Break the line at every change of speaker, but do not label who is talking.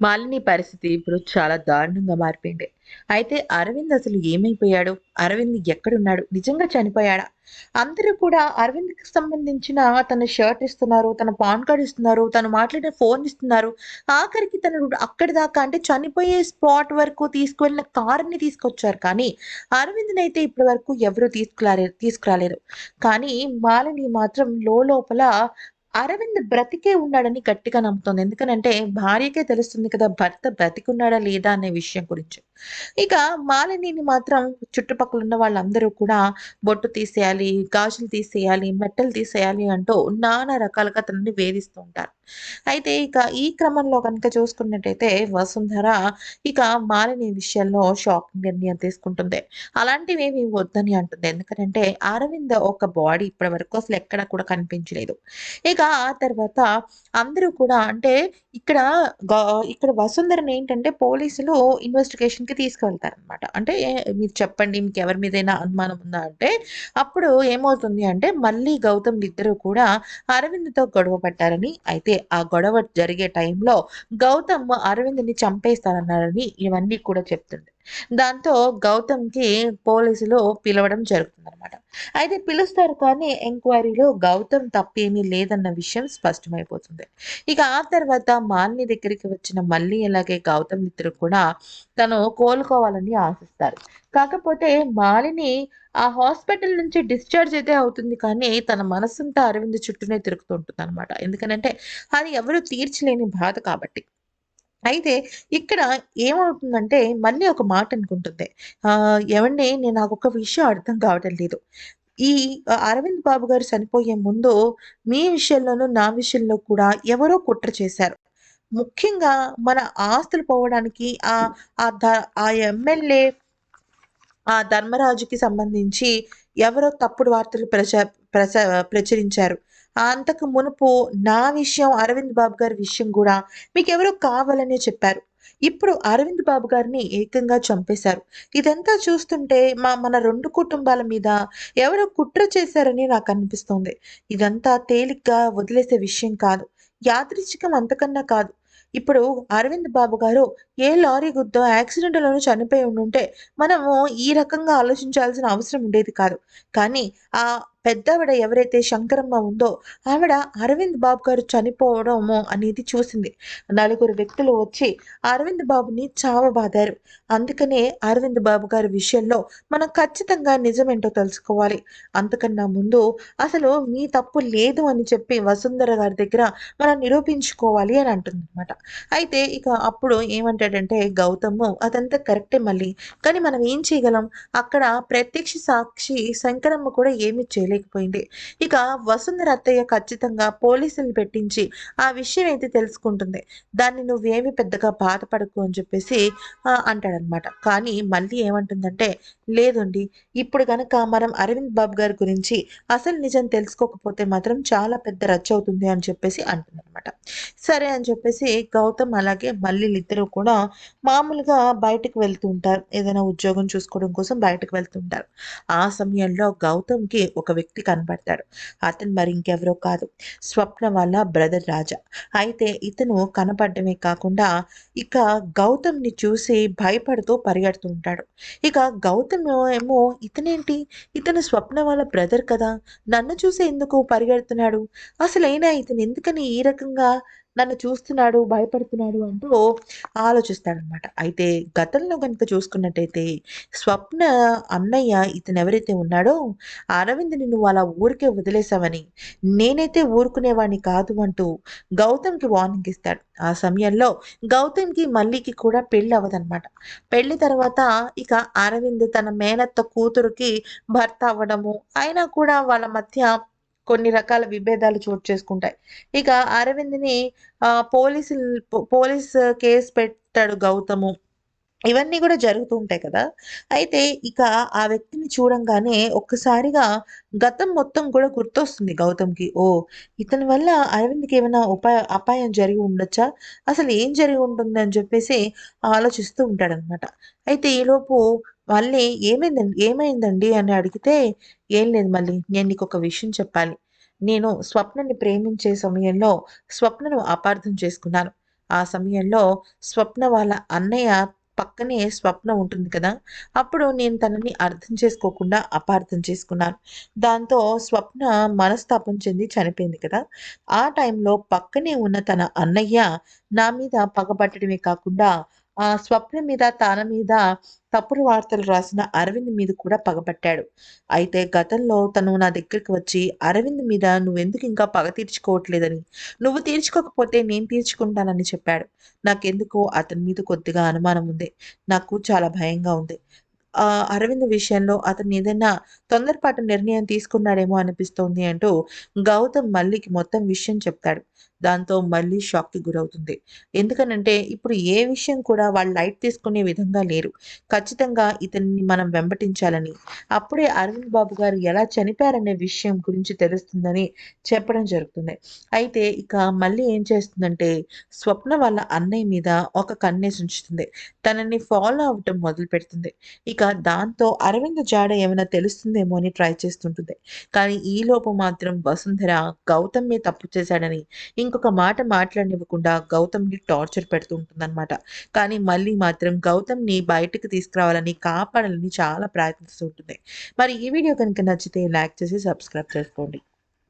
మాలిని పరిస్థితి ఇప్పుడు చాలా దారుణంగా మారిపోయింది. అయితే అరవింద్ అసలు ఏమైపోయాడు? అరవింద్ ఎక్కడున్నాడు? నిజంగా చనిపోయాడా? అందరూ కూడా అరవింద్కి సంబంధించిన తన షర్ట్ ఇస్తున్నారు తన పాన్ కార్డ్ ఇస్తున్నారు తను మాట్లాడిన ఫోన్ ఇస్తున్నారు. ఆఖరికి తను అక్కడి దాకా అంటే చనిపోయే స్పాట్ వరకు తీసుకువెళ్ళిన కారుని తీసుకొచ్చారు. కానీ అరవింద్ని అయితే ఇప్పటి వరకు ఎవరు తీసుకురాలేరు తీసుకురాలేరు. కానీ మాలిని మాత్రం లోపల అరవింద్ బ్రతికే ఉన్నాడని గట్టిగా నమ్ముతోంది. ఎందుకనంటే భార్యకే తెలుస్తుంది కదా భర్త బ్రతికున్నాడా లేదా అనే విషయం గురించి. ఇక మాలినిని మాత్రం చుట్టుపక్కల ఉన్న వాళ్ళందరూ కూడా బొట్టు తీసేయాలి గాజులు తీసేయాలి మెట్టలు తీసేయాలి అంటూ నానా రకాలుగా తనని వేధిస్తూ ఉంటారు. అయితే ఇక ఈ క్రమంలో కనుక చూసుకున్నట్టయితే వసుంధర ఇక మాలిని విషయంలో షాకింగ్ నిర్ణయం తీసుకుంటుంది. అలాంటివి ఏమి వద్దని అంటుంది. ఎందుకంటే అరవింద్ ఒక బాడీ ఇప్పటి వరకు అసలు ఎక్కడ కూడా కనిపించలేదు. ఇక ఆ తర్వాత అందరూ కూడా అంటే ఇక్కడ ఇక్కడ వసుంధరని ఏంటంటే పోలీసులు ఇన్వెస్టిగేషన్కి తీసుకువెళ్తారనమాట అంటే మీరు చెప్పండి మీకు ఎవరి మీదైనా అనుమానం ఉందా అంటే అప్పుడు ఏమవుతుంది అంటే మళ్ళీ గౌతమ్ ఇద్దరు కూడా అరవింద్తో గొడవ పడ్డారని అయితే ఆ గొడవ జరిగే టైంలో గౌతమ్ అరవింద్ని చంపేస్తానన్నారని ఇవన్నీ కూడా చెప్తుంది దాంతో గౌతమ్కి పోలీసులు పిలవడం జరుగుతుంది అనమాట అయితే పిలుస్తారు కానీ ఎంక్వైరీలో గౌతమ్ తప్పేమీ లేదన్న విషయం స్పష్టమైపోతుంది. ఇక ఆ తర్వాత మాలిని దగ్గరికి వచ్చిన మళ్ళీ అలాగే గౌతమ్ ఇద్దరు కూడా తను కోలుకోవాలని ఆశిస్తారు. కాకపోతే మాలిని ఆ హాస్పిటల్ నుంచి డిశ్చార్జ్ అయితే అవుతుంది కానీ తన మనసంతా అరవింద్ చుట్టూనే తిరుగుతుంటుంది అనమాట ఎందుకంటే అది ఎవరు తీర్చలేని బాధ కాబట్టి. అయితే ఇక్కడ ఏమవుతుందంటే మళ్ళీ ఒక మాట అనుకుంటుంది. ఏమండి నేను నాకు ఒక విషయం అర్థం కావటం లేదు. ఈ అరవింద్ బాబు గారు చనిపోయే ముందు మీ విషయంలోనూ నా విషయంలో కూడా ఎవరో కుట్ర చేశారు. ముఖ్యంగా మన ఆస్తులు పోవడానికి ఆ ఆ ఎమ్మెల్యే ఆ ధర్మరాజుకి సంబంధించి ఎవరో తప్పుడు వార్తలు ప్రచ ప్రచ ప్రచురించారు. అంతకు మునుపు నా విషయం అరవింద్ బాబు గారి విషయం కూడా మీకు ఎవరో కావాలనే చెప్పారు. ఇప్పుడు అరవింద్ బాబు గారిని ఏకంగా చంపేశారు. ఇదంతా చూస్తుంటే మా మన రెండు కుటుంబాల మీద ఎవరో కుట్ర చేశారని నాకు అనిపిస్తోంది. ఇదంతా తేలిగ్గా వదిలేసే విషయం కాదు. యాదృచ్ఛికం అంతకన్నా కాదు. ఇప్పుడు అరవింద్ బాబు గారు ఏ లారీ గుద్దో యాక్సిడెంట్లోనూ చనిపోయి ఉండుంటే మనము ఈ రకంగా ఆలోచించాల్సిన అవసరం ఉండేది కాదు. కానీ ఆ పెద్దవిడ ఎవరైతే శంకరమ్మ ఉందో ఆవిడ అరవింద్ బాబు గారు చనిపోవడము అనేది చూసింది. నలుగురు వ్యక్తులు వచ్చి అరవింద్ బాబుని చావబాదారు. అందుకనే అరవింద్ బాబు గారి విషయంలో మనం ఖచ్చితంగా నిజమేంటో తెలుసుకోవాలి. అంతకన్నా ముందు అసలు మీ తప్పు లేదు అని చెప్పి వసుంధర గారి దగ్గర మనం నిరూపించుకోవాలి అని అంటుంది అనమాట అయితే ఇక అప్పుడు ఏమంటాడంటే గౌతము అదంతా కరెక్టే మళ్ళీ. కానీ మనం ఏం చేయగలం? అక్కడ ప్రత్యక్ష సాక్షి శంకరమ్మ కూడా ఏమి చేయలేదు. చేయలేకపోయింది ఇక వసుంధర అత్తయ్య ఖచ్చితంగా పోలీసులు పెట్టించి ఆ విషయం అయితే తెలుసుకుంటుంది. దాన్ని నువ్వేమి పెద్దగా బాధపడకు అని చెప్పేసి అంటాడనమాట కానీ మళ్ళీ ఏమంటుందంటే లేదండి ఇప్పుడు కనుక మనం అరవింద్ బాబు గారి గురించి అసలు నిజం తెలుసుకోకపోతే మాత్రం చాలా పెద్ద రచ్చ అవుతుంది అని చెప్పేసి అంటుందన్నమాట. సరే అని చెప్పేసి గౌతమ్ అలాగే మళ్ళీ ఇద్దరు కూడా మామూలుగా బయటకు వెళ్తూ ఉంటారు. ఏదైనా ఉద్యోగం చూసుకోవడం కోసం బయటకు వెళ్తుంటారు ఆ సమయంలో గౌతమ్కి ఒక వ్యక్తి కనబడతాడు. అతను మరి ఇంకెవరో కాదు. స్వప్న వాళ్ళ బ్రదర్ రాజా. అయితే ఇతను కనపడమే కాకుండా ఇక గౌతమ్ని చూసి భయపడుతూ పరిగెడుతూ ఉంటాడు. ఇక గౌతమ్ ఏమో ఇతనేంటి? ఇతను స్వప్న వాళ్ళ బ్రదర్ కదా. నన్ను చూసి ఎందుకు పరిగెడుతున్నాడు? అసలైనా ఇతను ఎందుకని ఈ రకంగా నన్ను చూస్తున్నాడు భయపడుతున్నాడు అంటూ ఆలోచిస్తాడనమాట. అయితే గతంలో కనుక చూసుకున్నట్టయితే స్వప్న అన్నయ్య ఇతను ఎవరైతే ఉన్నాడో అరవింద్ నిన్ను అలా ఊరికే వదిలేసావని నేనైతే ఊరుకునేవాడిని కాదు అంటూ గౌతమ్కి వార్నింగ్ ఇస్తాడు. ఆ సమయంలో గౌతమ్కి మల్లికి కూడా పెళ్ళి అవ్వదనమాట. పెళ్ళి తర్వాత ఇక అరవింద్ తన మేనత్త కూతురుకి భర్త అవ్వడము అయినా కూడా వాళ్ళ మధ్య కొన్ని రకాల విభేదాలు చోటు చేసుకుంటాయి. ఇక అరవింద్ని పోలీసు పోలీస్ కేసు పెట్టాడు గౌతము. ఇవన్నీ కూడా జరుగుతూ ఉంటాయి కదా. అయితే ఇక ఆ వ్యక్తిని చూడంగానే ఒక్కసారిగా గతం మొత్తం కూడా గుర్తొస్తుంది గౌతమ్కి. ఓ ఇతని వల్ల అరవింద్కి ఏమైనా ఉపాయ అపాయం జరిగి ఉండొచ్చా? అసలు ఏం జరిగి ఉంటుంది అని చెప్పేసి ఆలోచిస్తూ ఉంటాడనమాట అయితే ఈలోపు మళ్ళీ ఏమైందండి ఏమైందండి? అని అడిగితే ఏం లేదు మళ్ళీ నేను నీకు ఒక విషయం చెప్పాలి. నేను స్వప్నని ప్రేమించే సమయంలో స్వప్నను అపార్థం చేసుకున్నాను. ఆ సమయంలో స్వప్న వాళ్ళ అన్నయ్య పక్కనే స్వప్న ఉంటుంది కదా అప్పుడు నేను తనని అర్థం చేసుకోకుండా అపార్థం చేసుకున్నాను. దాంతో స్వప్న మనస్తాపం చెంది చనిపోయింది కదా. ఆ టైంలో పక్కనే ఉన్న తన అన్నయ్య నా మీద పగబట్టడమే కాకుండా ఆ స్వప్న మీద తన మీద తప్పుడు వార్తలు రాసిన అరవింద్ మీద కూడా పగబట్టాడు అయితే గతంలో తను నా దగ్గరికి వచ్చి అరవింద్ మీద నువ్వెందుకు ఇంకా పగ తీర్చుకోవట్లేదని? నువ్వు తీర్చుకోకపోతే నేను తీర్చుకుంటానని చెప్పాడు. నాకెందుకో అతని మీద కొద్దిగా అనుమానం ఉంది. నాకు చాలా భయంగా ఉంది. ఆ అరవింద్ విషయంలో అతను ఏదైనా తొందరపాటు నిర్ణయం తీసుకున్నాడేమో అనిపిస్తోంది అంటూ గౌతమ్ మల్లికి మొత్తం విషయం చెప్తాడు. దాంతో మళ్ళీ షాక్కి గురవుతుంది. ఎందుకనంటే ఇప్పుడు ఏ విషయం కూడా వాళ్ళు లైట్ తీసుకునే విధంగా లేరు. ఖచ్చితంగా ఇతన్ని మనం వెంబటించాలని అప్పుడే అరవింద్ బాబు గారు ఎలా చనిపోయారనే విషయం గురించి తెలుస్తుందని చెప్పడం జరుగుతుంది. అయితే ఇక మళ్ళీ ఏం చేస్తుందంటే స్వప్న వాళ్ళ అన్నయ్య మీద ఒక కన్నేసి ఉంచుతుంది. తనని ఫాలో అవ్వటం మొదలు పెడుతుంది. ఇక దాంతో అరవింద్ జాడ ఏమైనా తెలుస్తుందేమో అని ట్రై చేస్తుంటుంది. కానీ ఈ లోపు మాత్రం వసుంధర గౌతమ్మే తప్పు చేశాడని ఇంకొక మాట మాట్లాడనివ్వకుండా గౌతమ్ని టార్చర్ పెడుతుంటుందన్నమాట. కానీ మళ్ళీ మాత్రం గౌతమ్ని బయటకు తీసుకురావాలని కాపాడాలని చాలా ప్రయత్నిస్తూ ఉంటుంది. మరి ఈ వీడియో కనుక నచ్చితే లైక్ చేసి సబ్స్క్రైబ్ చేసుకోండి.